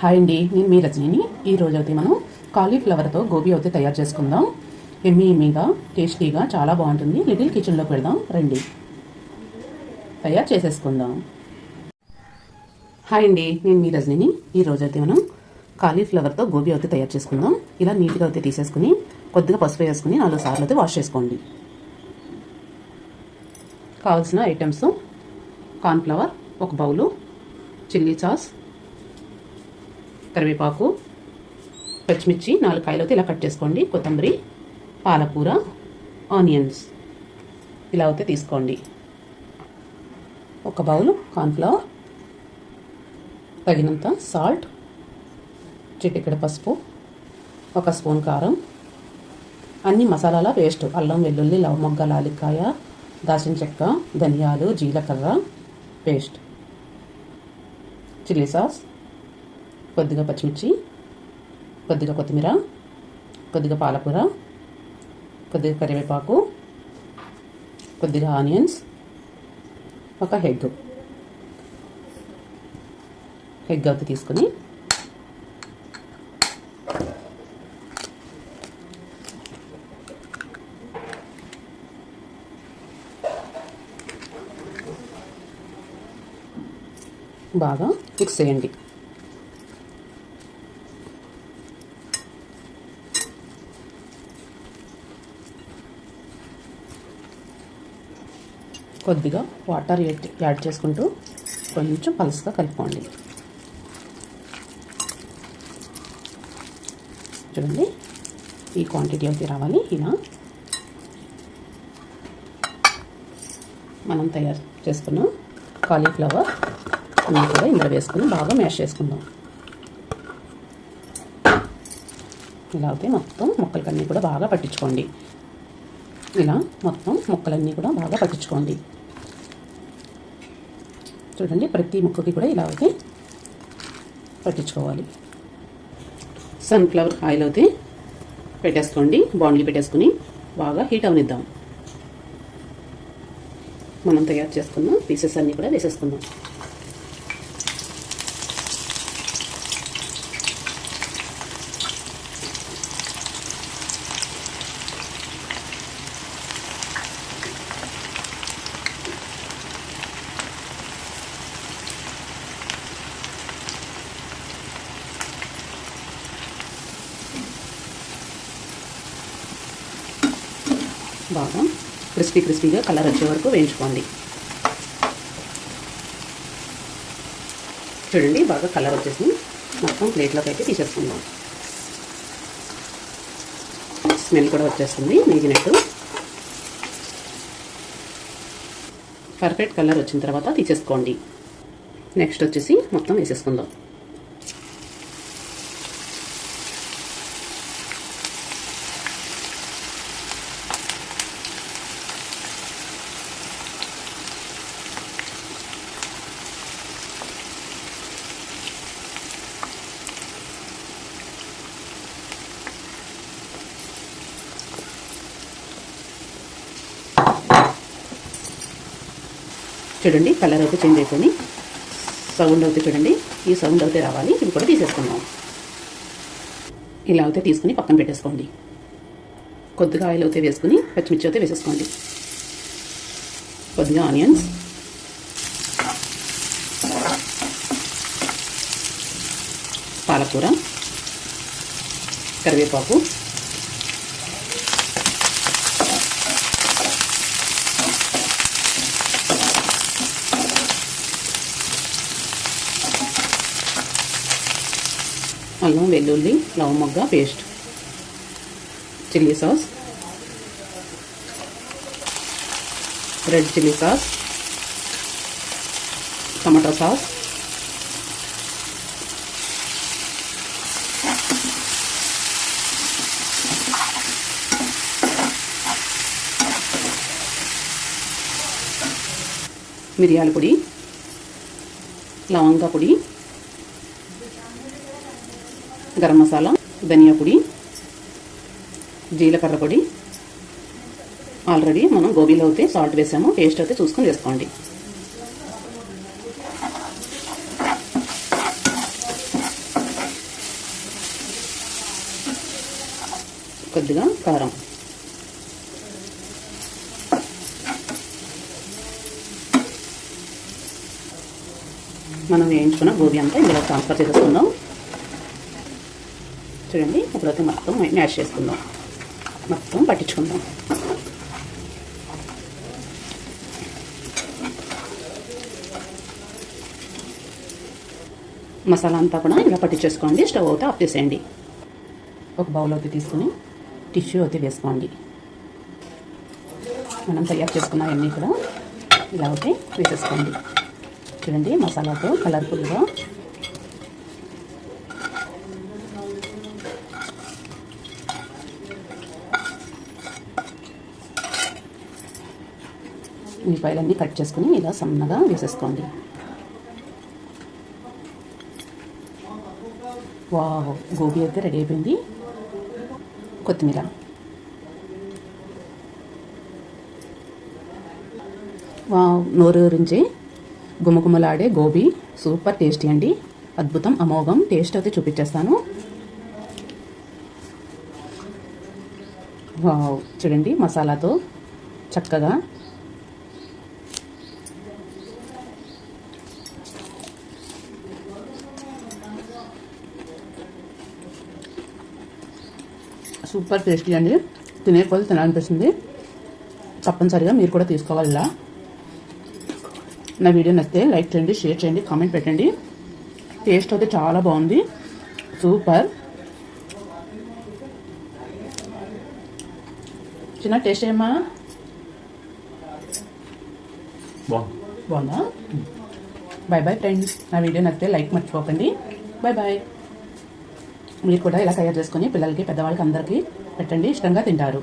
Hi అండి నేను మీ రజనీని. ఈ అయితే మనం కాలీఫ్లవర్తో గోబీ అయితే తయారు చేసుకుందాం. ఎమ్మి ఎమ్మిగా టేస్టీగా చాలా బాగుంటుంది. లిటిల్ కిచెన్లోకి వెళ్దాం రండి. తయారు చేసేసుకుందాం. హాయ్ అండి నేను మీ రజనీని. ఈ అయితే మనం కాలీఫ్లవర్తో గోబీ అయితే తయారు చేసుకుందాం. ఇలా నీట్గా అయితే తీసేసుకుని కొద్దిగా పసుపు వేసుకుని నాలుగు సార్లు అయితే వాష్ చేసుకోండి. కావాల్సిన ఐటమ్స్ కార్న్ఫ్లవర్ ఒక బౌలు చిల్లీ సాస్ కరివేపాకు పచ్చిమిర్చి నాలుగు కాయలు అయితే ఇలా కట్ చేసుకోండి. కొత్తిమీర పాలకూర ఆనియన్స్ ఇలా అయితే తీసుకోండి. ఒక బౌల్ కార్న్ఫ్లవర్ తగినంత సాల్ట్ చిటికెడ పసుపు ఒక స్పూన్ కారం అన్ని మసాలాల పేస్ట్ అల్లం వెల్లుల్లి లవమొగ్గ లాలికాయ దాచిన చెక్క ధనియాలు జీలకర్ర పేస్ట్ చిల్లీ సాస్ కొద్దిగా పచ్చిమిర్చి కొద్దిగా కొత్తిమీర కొద్దిగా పాలకూర కొద్దిగా కరివేపాకు కొద్దిగా ఆనియన్స్ ఒక హెగ్ హెగ్ అయితే తీసుకుని బాగా మిక్స్ చేయండి. కొద్దిగా వాటర్ యాడ్ చేసుకుంటూ కొంచెం పలుసుగా కలుపుకోండి. చూడండి ఈ క్వాంటిటీ అయితే రావాలి. ఇలా మనం తయారు చేసుకున్న కాలీఫ్లవర్ అన్నీ కూడా ఇందులో వేసుకుని బాగా మ్యాష్ చేసుకుందాం. ఇలా అయితే మొత్తం ముక్కలకన్నీ కూడా బాగా పట్టించుకోండి. ఇలా మొత్తం ముక్కలన్నీ కూడా బాగా పట్టించుకోండి. చూడండి. ప్రతి ముక్కకి కూడా ఇలా అయితే పట్టించుకోవాలి. సన్ఫ్లవర్ ఆయిల్ అయితే పెట్టేసుకోండి. బాండ్లీ పెట్టేసుకుని బాగా హీట్ అవనిద్దాం. మనం తయారు చేసుకున్న పీసెస్ అన్నీ కూడా వేసేసుకుందాం. బాగా క్రిస్పీ క్రిస్పీగా కలర్ వచ్చే వరకు వేయించుకోండి. చూడండి బాగా కలర్ వచ్చేసి మొత్తం ప్లేట్లోకి అయితే తీసేసుకుందాం. స్మెల్ కూడా వచ్చేస్తుంది మేగినట్టు పర్ఫెక్ట్ కలర్ వచ్చిన తర్వాత తీసేసుకోండి. నెక్స్ట్ వచ్చేసి మొత్తం వేసేసుకుందాం. చూడండి కలర్ అయితే చేంజ్ అయిపోయింది. సౌండ్ అయితే చూడండి ఈ సౌండ్ అయితే రావాలి. ఇవి కూడా తీసేసుకుందాం. ఇలా అయితే తీసుకుని పక్కన పెట్టేసుకోండి. కొద్దిగా ఆయిల్ అయితే వేసుకుని పచ్చిమిర్చి అయితే వేసేసుకోండి. కొద్దిగా ఆనియన్స్. పాలకూర. కరివేపాకు. అల్లం వెల్లుల్లి లవమొగ్గ paste. Chilli sauce. Red chilli sauce. Tomato sauce. మిరియాల పొడి. లవంగా పొడి. గరం మసాలా ధనియా పొడి జీలకర్ర పొడి. ఆల్రెడీ మనం గోబీలో అయితే సాల్ట్ వేసాము. టేస్ట్ అయితే చూసుకొని వేసుకోండి. కొద్దిగా కారం. మనం వేయించుకున్న గోబీ అంతా ఇందులో ట్రాన్స్ఫర్ చేసేసుకుందాం. చూడండి ఇప్పుడైతే మొత్తం మ్యాష్ చేసుకుందాం. మొత్తం పట్టించుకుందాం. మసాలా అంతా కూడా ఇలా పట్టించేసుకోండి స్టవ్ అయితే ఆఫ్ చేసేయండి. ఒక బౌల్ అయితే తీసుకుని టిష్యూ అయితే వేసుకోండి. మనం తయారు చేసుకున్న అన్నీ కూడా ఇలా అయితే వేసేసుకోండి. చూడండి మసాలాతో కలర్ఫుల్గా ఉల్లిపాయలన్నీ కట్ చేసుకుని ఇలా సన్నగా వేసేసుకోండి. వావ్ గోబీ అయితే రెడీ అయిపోయింది. కొత్తిమీర. వావ్ నోరు గుమగుమలాడే గోబీ. సూపర్ టేస్టీ అండి. అద్భుతం అమోఘం టేస్ట్ అయితే చూపించేస్తాను. వావ్ చూడండి మసాలాతో చక్కగా సూపర్ టేస్టీ అండి. తినే కొద్ది తినాలనిపిస్తుంది. తప్పనిసరిగా మీరు కూడా తీసుకోవాలి ఇలా. నా వీడియో నచ్చితే లైక్ చేయండి షేర్ చేయండి కామెంట్ పెట్టండి. టేస్ట్ అయితే చాలా బాగుంది. సూపర్. చిన్న టేస్ట్ ఏమా బాగుంది. బాగుందా? Bye bye friends. నా వీడియో నచ్చితే లైక్ మర్చిపోకండి. బాయ్ బాయ్ మీరు కూడా ఇలా తయారు చేసుకొని పిల్లలకి పెద్దవాళ్ళకి అందరికీ పెట్టండి. ఇష్టంగా తింటారు.